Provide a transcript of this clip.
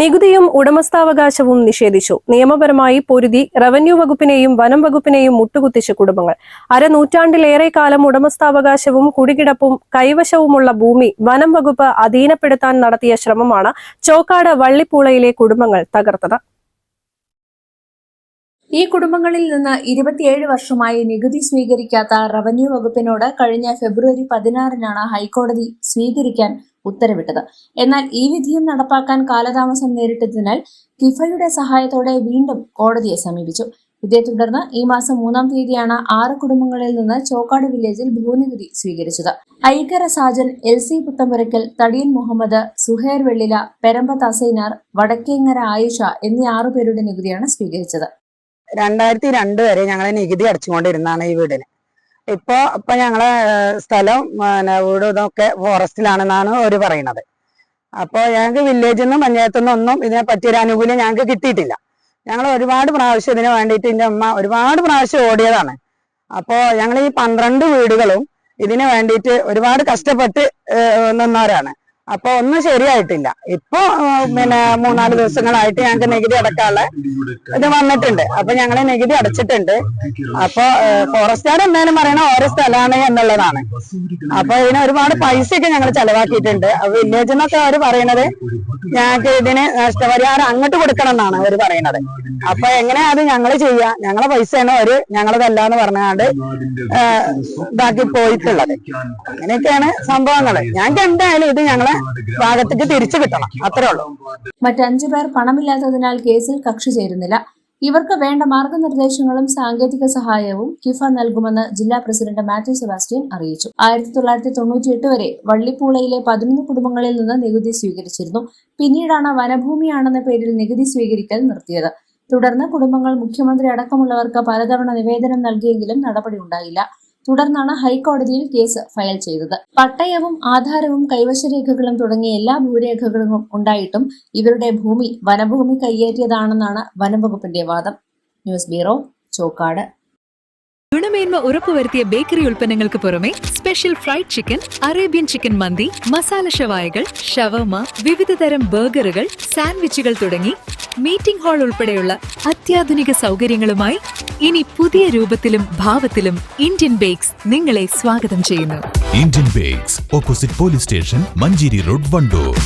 നികുതിയും ഉടമസ്ഥാവകാശവും നിഷേധിച്ചു. നിയമപരമായി പൊരുതി റവന്യൂ വകുപ്പിനെയും വനം വകുപ്പിനെയും മുട്ടുകുത്തിച്ച കുടുംബങ്ങൾ. അരനൂറ്റാണ്ടിലേറെ കാലം ഉടമസ്ഥാവകാശവും കുടികിടപ്പും കൈവശവുമുള്ള ഭൂമി വനം വകുപ്പ് അധീനപ്പെടുത്താൻ നടത്തിയ ശ്രമമാണ് ചോക്കാട് വള്ളിപ്പൂളയിലെ കുടുംബങ്ങൾ തകർത്തത്. ഈ കുടുംബങ്ങളിൽ നിന്ന് ഇരുപത്തിയേഴ് വർഷമായി നികുതി സ്വീകരിക്കാത്ത റവന്യൂ വകുപ്പിനോട് കഴിഞ്ഞ ഫെബ്രുവരി പതിനാറിനാണ് ഹൈക്കോടതി സ്വീകരിക്കാൻ ഉത്തരവിട്ടത്. എന്നാൽ ഈ വിധിയും നടപ്പാക്കാൻ കാലതാമസം നേരിട്ടതിനാൽ കിഫയുടെ സഹായത്തോടെ വീണ്ടും കോടതിയെ സമീപിച്ചു. ഇതേ തുടർന്ന് ഈ മാസം മൂന്നാം തീയതിയാണ് ആറ് കുടുംബങ്ങളിൽ നിന്ന് ചോക്കാട് വില്ലേജിൽ ഭൂനികുതി സ്വീകരിച്ചത്. ഐക്കര സാജൻ എൽ സി പുത്തമ്പുരയ്ക്കൽ തടിയൻ മുഹമ്മദ് സുഹേർ വെള്ളില പെരമ്പ തസൈനാർ വടക്കേങ്ങര ആയിഷ എന്നീ ആറു പേരുടെ നികുതിയാണ് സ്വീകരിച്ചത്. രണ്ടായിരത്തി രണ്ട് വരെ ഞങ്ങൾ നികുതി അടച്ചുകൊണ്ടിരുന്നാണ് ഈ വീടിന്. ഇപ്പൊ ഇപ്പൊ ഞങ്ങളെ സ്ഥലം വീടും ഇതൊക്കെ ഫോറസ്റ്റിലാണെന്നാണ് അവർ പറയുന്നത്. അപ്പൊ ഞങ്ങൾക്ക് വില്ലേജിൽ നിന്നും പഞ്ചായത്തിൽ നിന്നും ഒന്നും ഇതിനെ പറ്റിയൊരു ആനുകൂല്യം ഞങ്ങൾക്ക് കിട്ടിയിട്ടില്ല. ഞങ്ങൾ ഒരുപാട് പ്രാവശ്യം ഇതിന് വേണ്ടിയിട്ട് എന്റെ അമ്മ ഒരുപാട് പ്രാവശ്യം ഓടിയതാണ്. അപ്പോ ഞങ്ങൾ ഈ പന്ത്രണ്ട് വീടുകളും ഇതിന് വേണ്ടിയിട്ട് ഒരുപാട് കഷ്ടപ്പെട്ട് നിന്നവരാണ്. അപ്പൊ ഒന്നും ശരിയായിട്ടില്ല. ഇപ്പൊ പിന്നെ മൂന്നാൽ ദിവസങ്ങളായിട്ട് ഞങ്ങൾക്ക് നികുതി അടക്കാനുള്ള ഇത് വന്നിട്ടുണ്ട്. അപ്പൊ ഞങ്ങൾ നികുതി അടച്ചിട്ടുണ്ട്. അപ്പൊ ഫോറസ്റ്റുകാർ എന്തായാലും പറയണ ഓരോ സ്ഥലമാണ് എന്നുള്ളതാണ്. അപ്പൊ ഇതിന് ഒരുപാട് പൈസയൊക്കെ ഞങ്ങൾ ചെലവാക്കിയിട്ടുണ്ട്. വില്ലേജിൽ നിന്നൊക്കെ അവർ പറയണത് ഞങ്ങൾക്ക് ഇതിന് നഷ്ടപരിഹാരം അങ്ങോട്ട് കൊടുക്കണം എന്നാണ് അവർ പറയണത്. അപ്പൊ എങ്ങനെയാ അത് ഞങ്ങൾ ചെയ്യാ? ഞങ്ങളെ പൈസയാണ് അവർ ഞങ്ങളതല്ലാന്ന് പറഞ്ഞാണ്ട് ഏഹ്, ഇതാക്കി പോയിട്ടുള്ളത്. അങ്ങനെയൊക്കെയാണ് സംഭവങ്ങൾ. ഞങ്ങൾക്ക് എന്തായാലും ഇത് ഞങ്ങളെ ഭാഗത്തേക്ക് തിരിച്ചു കിട്ടണം. അത്രേ ഉള്ളൂ. മറ്റഞ്ചു പേർ പണമില്ലാത്തതിനാൽ കേസിൽ കക്ഷി ചേരുന്നില്ല. ഇവർക്ക് വേണ്ട മാർഗനിർദ്ദേശങ്ങളും സാങ്കേതിക സഹായവും കിഫ നൽകുമെന്ന് ജില്ലാ പ്രസിഡന്റ് മാത്യു സെബാസ്റ്റ്യൻ അറിയിച്ചു. ആയിരത്തി തൊള്ളായിരത്തി തൊണ്ണൂറ്റിയെട്ട് വരെ വള്ളിപ്പൂളയിലെ പതിനൊന്ന് കുടുംബങ്ങളിൽ നിന്ന് നികുതി സ്വീകരിച്ചിരുന്നു. പിന്നീടാണ് വനഭൂമിയാണെന്ന പേരിൽ നികുതി സ്വീകരിക്കൽ നിർത്തിയത്. തുടർന്ന് കുടുംബങ്ങൾ മുഖ്യമന്ത്രി അടക്കമുള്ളവർക്ക് പലതവണ നിവേദനം നൽകിയെങ്കിലും നടപടി ഉണ്ടായില്ല. തുടർന്നാണ് ഹൈക്കോടതിയിൽ കേസ് ഫയൽ ചെയ്തത്. പട്ടയവും ആധാരവും കൈവശരേഖകളും തുടങ്ങിയ എല്ലാ ഭൂരേഖകളും ഉണ്ടായിട്ടും ഇവരുടെ ഭൂമി വനഭൂമി കയ്യേറ്റിയതാണെന്നാണ് വനംവകുപ്പിന്റെ വാദം. News bureau Chokkad. ഗുണമേന്മ ഉറപ്പുവരുത്തിയ ബേക്കറി ഉൽപ്പന്നങ്ങൾക്ക് പുറമെ special fried chicken Arabian chicken mandi masala ഷവായകൾ shawarma വിവിധതരം ബർഗറുകൾ സാൻഡ്വിച്ചുകൾ തുടങ്ങി മീറ്റിംഗ് ഹാൾ ഉൾപ്പെടെയുള്ള അത്യാധുനിക സൗകര്യങ്ങളുമായി ഇനി പുതിയ രൂപത്തിലും ഭാവത്തിലും ഇന്ത്യൻ ബേക്സ് നിങ്ങളെ സ്വാഗതം ചെയ്യുന്നു. Indian bakes opposite police station Manjeri road Wandoor.